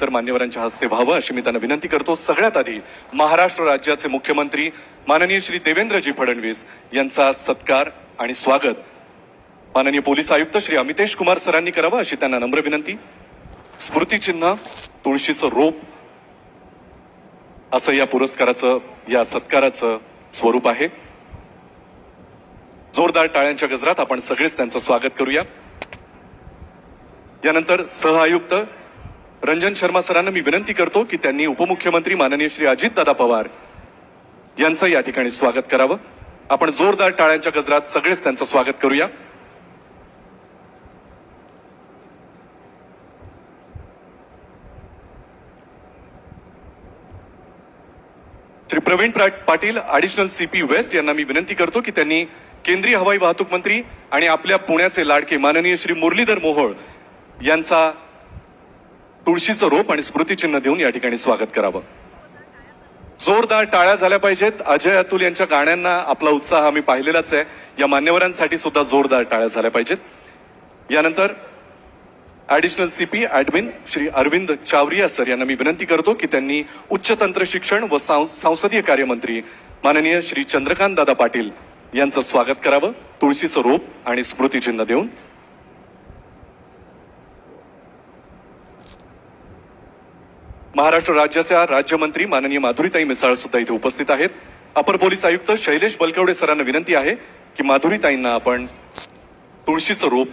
तर मान्यवरांच्या हस्ते व्हावं अशी मी त्यांना विनंती करतो. सगळ्यात आधी महाराष्ट्र राज्याचे मुख्यमंत्री माननीय श्री देवेंद्रजी फडणवीस यांचा सत्कार आणि स्वागत. माननीय पोलीस आयुक्त श्री अमितेश कुमार सरांनी करावं अशी त्यांना नम्र विनंती. स्मृतिचिन्ह तुळशीचं रोप असं या पुरस्काराचं या सत्काराचं स्वरूप आहे. जोरदार टाळ्यांच्या गजरात आपण सगळेच त्यांचं स्वागत करूया. यानंतर सहआयुक्त रंजन शर्मा सरांना मी विनंती करतो की त्यांनी उपमुख्यमंत्री माननीय श्री अजितदादा पवार यांचं या ठिकाणी स्वागत करावं. आपण जोरदार टाळ्यांच्या गजरात सगळेच त्यांचं स्वागत करूया. Shri Praveen Patil additional CP west यांना मी विनंती करतो की त्यांनी केंद्रीय हवाई वाहतूक मंत्री आणि आपल्या पुण्याचे लाडके माननीय श्री मुरलीधर मोहोळ यांचा तुळशीचं रोप आणि स्मृतिचिन्ह देऊन या ठिकाणी स्वागत करावं. जोरदार टाळ्या झाल्या पाहिजेत. अजय अतुल यांच्या गाण्यांना आपला उत्साह आम्ही पाहिलेलाच आहे. या मान्यवरांसाठी सुद्धा जोरदार टाळ्या झाल्या पाहिजेत. यानंतर additional CP admin Shri Arvind Chavariya sir यांना मी विनंती करतो की त्यांनी उच्च तंत्र शिक्षण व संसदीय कार्यमंत्री माननीय श्री चंद्रकांत दादा पाटील यांचं स्वागत करावं. तुळशीचं रोप आणि स्मृतिचिन्ह देऊन महाराष्ट्र राज्याच्या राज्यमंत्री माननीय माधुरीताई मिसाळ सुद्धा इथे उपस्थित आहेत. अपर पोलीस आयुक्त शैलेश बलकवडे सरांना विनंती आहे की माधुरीताईंना आपण तुळशीचं रूप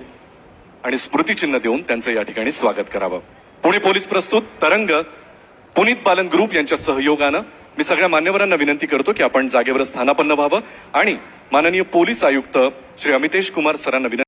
आणि स्मृतिचिन्ह देऊन त्यांचं या ठिकाणी स्वागत करावं. पुणे पोलीस प्रस्तुत तरंग पुनीत पालन ग्रुप यांच्या सहयोगानं मी सगळ्या मान्यवरांना विनंती करतो की आपण जागेवर स्थानापन्न व्हावं. आणि माननीय पोलीस आयुक्त श्री अमितेश कुमार सरांना विनंती